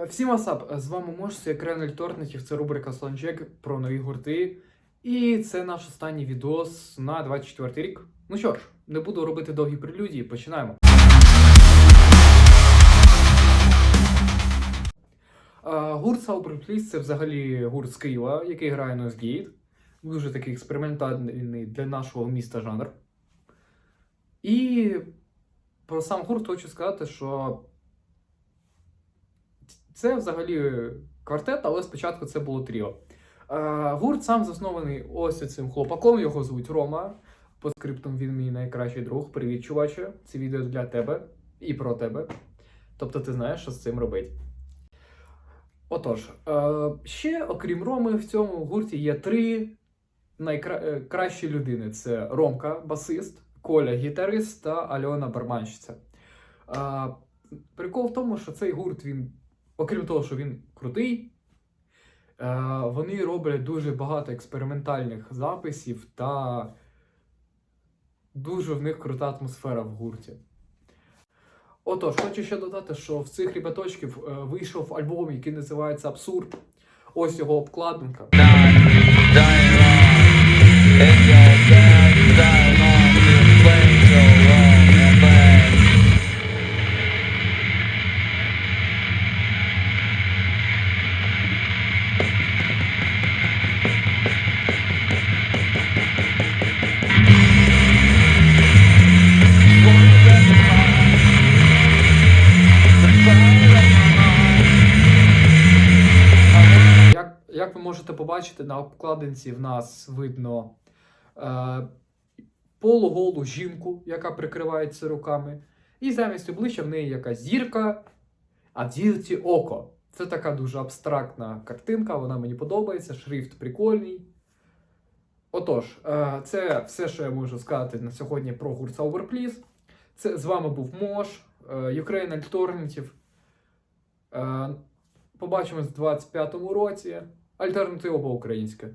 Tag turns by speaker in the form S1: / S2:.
S1: васап! З вами Мош, це Крен Альтернатив, це рубрика Сланчек про нові гурти. І це наш останній відос на 24 рік. Ну що ж, не буду робити довгі прелюдії, починаємо. Гурт Please це взагалі гурт з Києва, який грає на Gate. Дуже такий експериментальний для нашого міста жанр. І про сам гурт хочу сказати, що це взагалі квартет, але спочатку це було тріо. Е, Гурт сам заснований ось цим хлопаком, його звуть Рома. По скриптам він мій найкращий друг. Привіт, чуваче. Це відео для тебе і про тебе. Тобто ти знаєш, що з цим робити. Отож, е, ще, окрім Роми, в цьому гурті є три найкращі людини: це Ромка, басист, Коля гітарист та Альона барабанщиця. Е, Прикол в тому, що цей гурт він окрім того, що він крутий, е, вони роблять дуже багато експериментальних записів та дуже в них крута атмосфера в гурті. Отож, хочу ще додати, що в цих ребяточків е, вийшов альбом, який називається Абсурд. Ось його обкладинка. Як, ви можете побачити, на обкладинці в нас видно е, полуголу жінку, яка прикривається руками. І замість обличчя в неї якась зірка, а в зірці око. Це така дуже абстрактна картинка, вона мені подобається, шрифт прикольний. Отож, е, це все, що я можу сказати на сьогодні про гурт Sober Це з вами був Мош, е, Ukraine Alternative. Е, Побачимось в 25-му році. Альтернатива по-українськи.